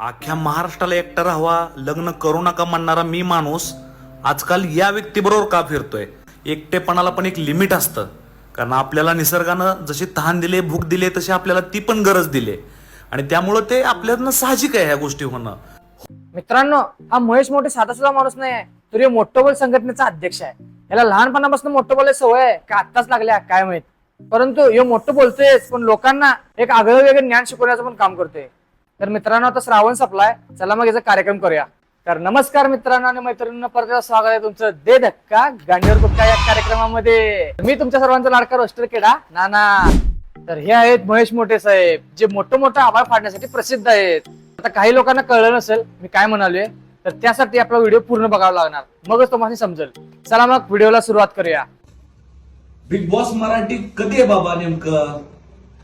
अख्ख्या महाराष्ट्राला एकटा राहावा लग्न करू नका म्हणणारा मी माणूस आजकाल या व्यक्तीबरोबर का फिरतोय? एकटेपणाला पण एक लिमिट असतं. कारण आपल्याला निसर्गानं जशी तहान दिले भूक दिले तशी आपल्याला ती पण गरज दिली. आणि त्यामुळं ते आपल्यातनं साहजिक आहे ह्या गोष्टी होणं. मित्रांनो हा महेश मोठे साधा सुद्धा माणूस नाही तर हे मोठोबल संघटनेचा अध्यक्ष आहे. याला लहानपणापासून मोठं बोलायला सवय आहे का आत्ताच लागल्या काय माहीत? परंतु हे मोठं बोलतोय पण लोकांना एक आगळं वेगळं ज्ञान शिकवण्याचं पण काम करतोय. तर मित्रांनो आता श्रावण संपलाय. चला मग याचा कार्यक्रम करूया. तर नमस्कार मित्रांनो आणि मैत्रिणींना परत स्वागत आहे तुमचं दे धक्का गांडीवर बुक्का या कार्यक्रमामध्ये. मी तुमच्या सर्वांचा लाडका रोस्टर केडा नाना. तर हे आहेत महेश मोठे साहेब जे मोठं मोठं आभाळ फाडण्यासाठी प्रसिद्ध आहेत. आता काही लोकांना कळलं नसेल मी काय म्हणालोय तर त्यासाठी आपला व्हिडिओ पूर्ण बघावा लागणार. मगच तुम्हाला समजेल. चला मग व्हिडिओला सुरुवात करूया. बिग बॉस मराठी कधी आहे बाबा नेमकं?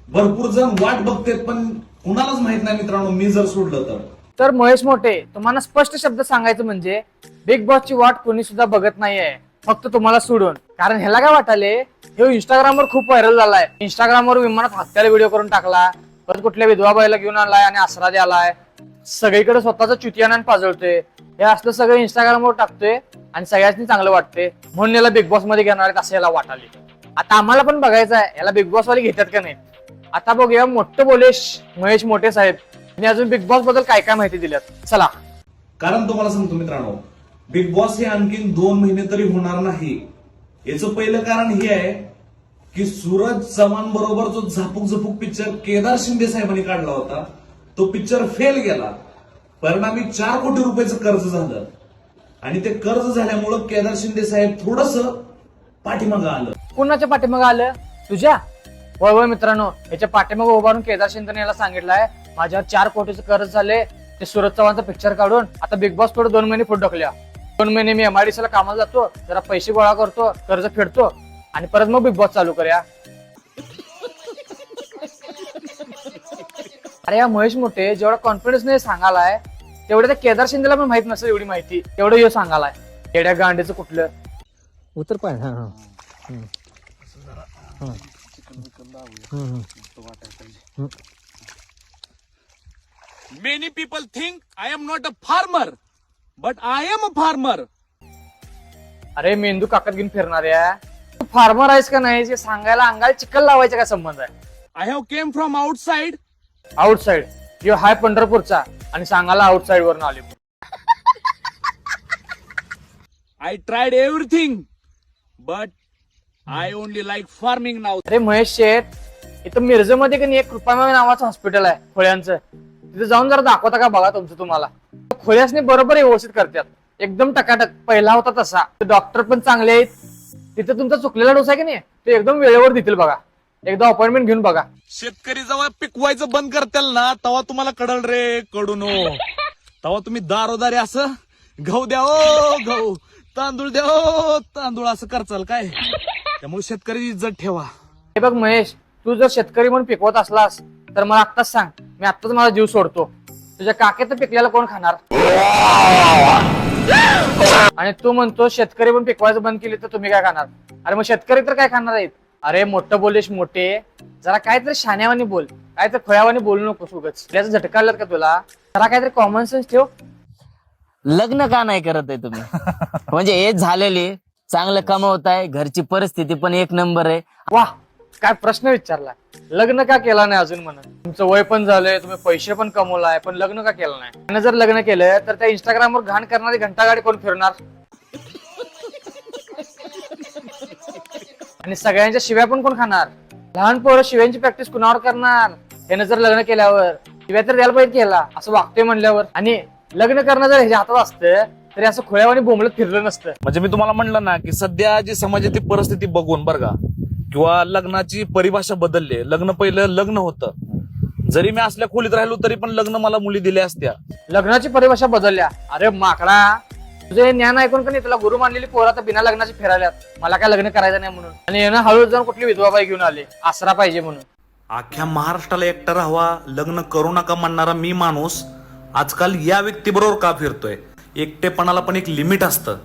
भरपूर जण वाट बघतेत पण कुणालाच माहीत नाही मित्रांनो मी जर सोडलं तर. तर महेश मोठे तुम्हाला स्पष्ट शब्द सांगायचं म्हणजे बिग बॉसची वाट कोणी सुद्धा बघत नाहीये. फक्त तुम्हाला सोडून. कारण ह्याला काय वाटाले हे इंस्टाग्रामवर खूप व्हायरल झालाय. इंस्टाग्रामवर विमानात हत्याला व्हिडिओ करून टाकला. परत कुठल्या विधवा बाईला घेऊन आलाय आणि आसरा द्यालाय. सगळीकडे स्वतःचा चुतियानान पाजळतोय. हे असलं सगळं इंस्टाग्रामवर टाकतोय आणि सगळ्यांनी चांगलं वाटतंय. म्हणून याला बिग बॉसमध्ये घेणार आहेत असं याला वाटाले आता आम्हाला पण बघायचं आहे याला बिग बॉस वाले घेतात का नाही? आता बघूया मोठं बोलेश महेश मोठे साहेब. आणि अजून बिग बॉसबद्दल काय काय माहिती दिल्यात? चला. कारण तुम्हाला सांगतो मित्रांनो बिग बॉस हे आणखीन दोन महिने तरी होणार नाही. याचं पहिलं कारण हे आहे की सूरज चव्हाण बरोबर जो झापूक झपूक पिक्चर केदार शिंदे साहेबांनी काढला होता तो पिक्चर फेल गेला. परिणामी चार कोटी रुपयाचं कर्ज झालं. आणि ते कर्ज झाल्यामुळं केदार शिंदे साहेब थोडस पाठीमागं आलं. कुणाच्या पाठीमागं आलं? तुझ्या? होय होय मित्रांनो याच्या पाठीमागं उभारून केदार शिंदेने याला सांगितलंय माझ्यावर चार कोटीचं कर्ज झाले ते सूरज चव्हाणचं पिक्चर काढून आता बिग बॉस पुढे दोन महिने पुढे ढकल्या. दोन महिने मी एमआयडीसीला कामाला जातो जरा पैसे गोळा करतो कर्ज फेडतो आणि परत मग बिग बॉस चालू करूया. अरे या महेश मोठे जेवढा कॉन्फिडन्स नाही सांगालाय तेवढं त्या केदार शिंदेला पण माहीत नसेल एवढी माहिती तेवढं ह्यो सांगालाय. येड्या गांडीचं कुठलं? उतर पाय हा हा. Many people think I am not a farmer, but I am a farmer. अरे मेंदू काकत घेऊन फिरणाऱ्या तू फार्मर आहेस का नाही? सांगायला अंगाला चिकल लावायचा काय संबंध आहे? I have came from outside. Outside यो हाय पंढरपूरचा आणि सांगायला आउटसाइड वरून आले I tried everything, but I only like farming now. अरे महेश शेठ इथं मिरजेमध्ये की नाही एक कृपामेव नावाचं हॉस्पिटल आहे खोळ्यांचं. तिथे जाऊन जरा दाखवता का बघा तुमचं तुम्हाला. खोळ्यासने बरोबर व्यवस्थित करतात. एकदम टकाटक पहिला होता तसा. डॉक्टर पण चांगले आहेत. तिथे तुमचा चुकलेला डोस आहे की नाही ते एकदम वेळेवर देतील बघा. एकदा अपॉइंटमेंट घेऊन बघा. शेतकरी जेव्हा पिकवायचं बंद करतील ना तेव्हा तुम्हाला कळल रे कडून. तेव्हा तुम्ही दारोदारी असं गहू द्या ओ गहू. तांदूळ द्या ओ तांदूळ असं करचाल काय? त्यामुळे शेतकरी इज्जत ठेवा. हे बघ महेश तू जर शेतकरी म्हणून पिकवत असलास तर मला आत्ताच सांग मी आत्ताच माझा जीव सोडतो. तुझ्या काकेत पिकलेला कोण खाणार? आणि तू म्हणतो शेतकरी पण पिकवायचं बंद केली तर तुम्ही काय खाणार? अरे मग शेतकरी तर काय खाणार आहेत? अरे मोठं बोलेश मोठे. जरा काहीतरी शाण्यावानी बोल काहीतरी खोयावानी बोलू नको उगच. त्याचं झटकालं का तुला? जरा काहीतरी कॉमन सेन्स ठेव. लग्न का नाही करत आहे तुम्ही? म्हणजे एज झालेली चांगलं कमवत आहे घरची परिस्थिती पण एक नंबर आहे. वा काय प्रश्न विचारला. लग्न का केला नाही अजून म्हणून? तुमचं वय पण झालंय तुम्ही पैसे पण कमवलाय पण लग्न का केलं नाही? त्यानं जर लग्न केलं तर त्या इंस्टाग्रामवर घाण करणारी घंटागाडी कोण फिरणार? आणि सगळ्यांच्या शिव्या पण कोण खाणार? लहान पोरं शिव्यांची प्रॅक्टिस कुणावर करणार? त्यानं जर लग्न केल्यावर शिव्या तर द्यायला पाहिजे केला असं वागतोय म्हणल्यावर. आणि लग्न करणं जर ह्याच्या हातात असतं तरी असं खोळ्यावानी बोंबलत फिरलं नसतं. म्हणजे मी तुम्हाला म्हणलं ना की सध्या जी समाजाची परिस्थिती बघून बरं का किंवा लग्नाची परिभाषा बदलली आहे. लग्न पहिलं लग्न होतं. जरी मी असल्या खोलीत राहिलो तरी पण लग्न मला मुली दिल्या असत्या. लग्नाची परिभाषा बदलल्या. अरे माकडा तुझे हे ज्ञान ऐकून का नाही? तुला गुरु मानलेली पोरं आता बिना लग्नाची फिरायल्यात. मला काय लग्न करायचं नाही म्हणून. आणि यानं हळूच जाऊन कुठली विधवा बाई घेऊन आले. आसरा पाहिजे म्हणून. अख्ख्या महाराष्ट्राला एकटा राहावा लग्न करू नका म्हणणारा मी माणूस आजकाल या व्यक्तीबरोबर का फिरतोय? एकटेपणाला पण एक लिमिट असतं.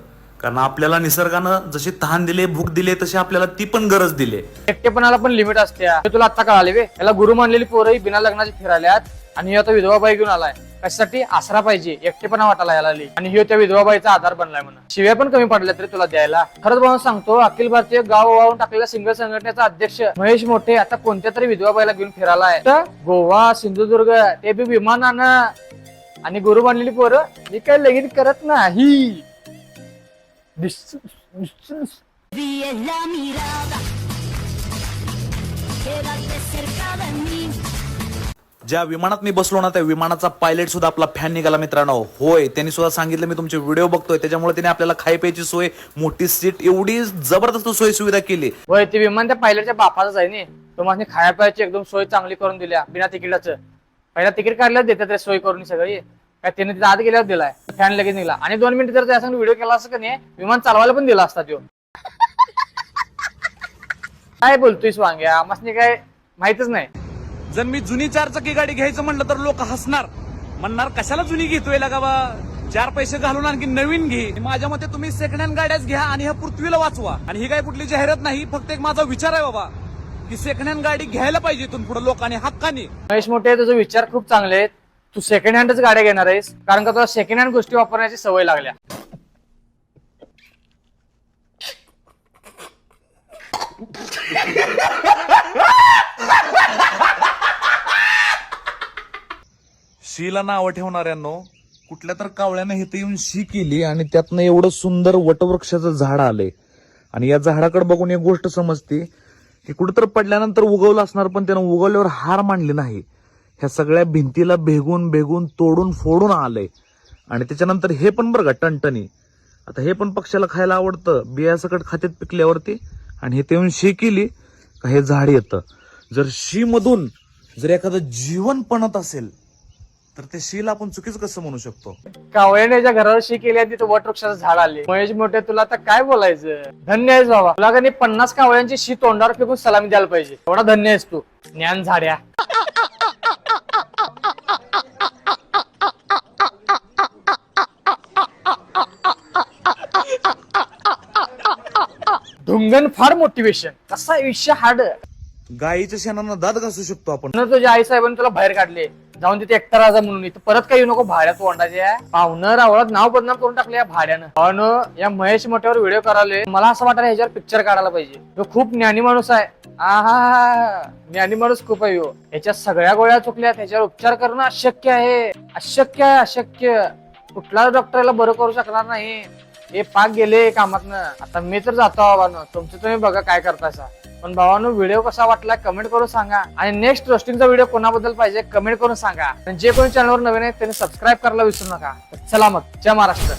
कारण आपल्याला निसर्गानं जशी तहान दिले भूक दिले तशी आपल्याला ती पण गरज दिली. एकटेपणाला पण लिमिट असते हे तुला आता कळाले वे याला गुरु मानलेली पोरही बिना लग्नाची फिरायल्यात आणि आता विधवाबाई घेऊन आलाय. कशासाठी? आसरा पाहिजे. एकटेपणा वाटायला याला आली आणि ह्यो त्या विधवाबाईचा आधार बनलाय म्हणून. शिव्या पण कमी पडल्या तरी तुला द्यायला. खरंच म्हणून सांगतो अखिल भारतीय गाव वाहून टाकलेल्या सिंगल संघटनेचा अध्यक्ष महेश मोठे आता कोणत्या तरी विधवाबाईला घेऊन फिरायला आहे तर गोवा सिंधुदुर्ग ते बी विमानानं आणि गुरु बनलेली पोरं मी काय लगीन करत नाही. ज्या विमानात मी बसलो ना त्या विमानाचा पायलट सुद्धा आपला फॅन निघाला मित्रांनो. होय त्यांनी सुद्धा सांगितलं मी तुमचे व्हिडिओ बघतोय. त्याच्यामुळे त्यांनी आपल्याला खाई प्यायची सोय मोठी सीट एवढी जबरदस्त सोय सुविधा केली. होय ते विमान त्या पायलटच्या बापाचाच आहे नी. तो माझी खाया प्यायची एकदम सोय चांगली करून दिल्या बिना तिकिटाचं. पहिला तिकीट काढल्याच देतात रे सोय करून सगळी. काय त्याने तिथे आत गेल्यावर दिलाय. फॅन लगेच निघाला. आणि दोन मिनिट जर त्या व्हिडिओ केला असं का नाही विमान चालवायला पण दिला असता तो काय बोलतोय वांग्या आम्हाला काय माहितच नाही. जर मी जुनी चार चाकी गाडी घ्यायचं म्हणलं तर लोक हसणार. म्हणणार कशाला जुनी घेतोय लागा बा? चार पैसे घालून आणखी नवीन घे. माझ्या मते तुम्ही सेकंड हँड गाड्याच घ्या आणि ह्या पृथ्वीला वाचवा. आणि ही काय कुठली जाहिरात नाही फक्त एक माझा विचार आहे बाबा. की सेकंड हँड गाडी घ्यायला पाहिजे इथून पुढे लोकांनी हक्काने. महेश मोठे तुझे विचार खूप चांगले आहेत. तू सेकंड हँडच गाड्या घेणार आहेस कारण का तुला सेकंड हँड गोष्टी वापरण्याची सवय लागल्या. शीला नावं ठेवणाऱ्यांनो कुठल्या तर कावळ्यानं इथं येऊन शी केली आणि त्यातनं एवढं सुंदर वटवृक्षाचं झाड आलंय. आणि या झाडाकडे बघून एक गोष्ट समजते हे कुठेतर पडल्यानंतर उगवलं असणार पण त्यानं उगवल्यावर हार मांडली नाही. ह्या सगळ्या भिंतीला भेगून भेगून तोडून फोडून आलंय. आणि त्याच्यानंतर हे पण बरं का टणटणी. आता हे पण पक्षाला खायला आवडतं. बियासकट खात्यात पिकल्यावरती आणि हे तेवून शी केली का हे झाड येतं. जर शीमधून जर एखादं जीवन पणत असेल तर ते शीला आपण चुकीच कसं म्हणू शकतो? कावळ्याने ज्या घरावर शी केली आहे तिथं वटवृक्षाचं झाड आले. महेश मोठे तुला आता काय बोलायचं? धन्य आहेस बाबा. तुला कधी पन्नास कावळ्यांची शी तोंडावर फेकून सलामी द्यायला पाहिजे. एवढा धन्य आहेस तू. ज्ञान झाड्या. ढुंगण फार मोटिवेशन कसा विषय हार्ड. गायीच्या शेणानं दात घासू शकतो आपण. तुझ्या आई साहेबांनी तुला बाहेर काढले. जाऊन तिथे एकटा राजा म्हणून. इथं परत काही येऊ नको भाड्यात तोंडाचे पाहुणं रावळात नाव बदनाम करून टाकले या भाड्यानं. पण या महेश मोठ्यावर व्हिडिओ करायला. मला असं वाटायला ह्याच्यावर पिक्चर काढायला पाहिजे. तो खूप ज्ञानी माणूस आहे. आहा ज्ञानी माणूस खूप आहे ह्याच्या सगळ्या गोळ्या चुकल्या त्याच्यावर उपचार करणं अशक्य आहे. अशक्य आहे अशक्य. कुठलाच डॉक्टरला बरं करू शकणार नाही. हे पाक गेले कामातनं. आता मी तर जातो बाबानं तुमचं तुम्ही बघा काय करतासा. पण भावानो व्हिडिओ कसा वाटला कमेंट करून सांगा. आणि नेक्स्ट रोस्टिंगचा व्हिडिओ कोणाबद्दल पाहिजे कमेंट करून सांगा. आणि जे कोणी चॅनलवर नवीन आहे त्यांनी सबस्क्राईब करायला विसरू नका. सलामत चला मग जय महाराष्ट्र.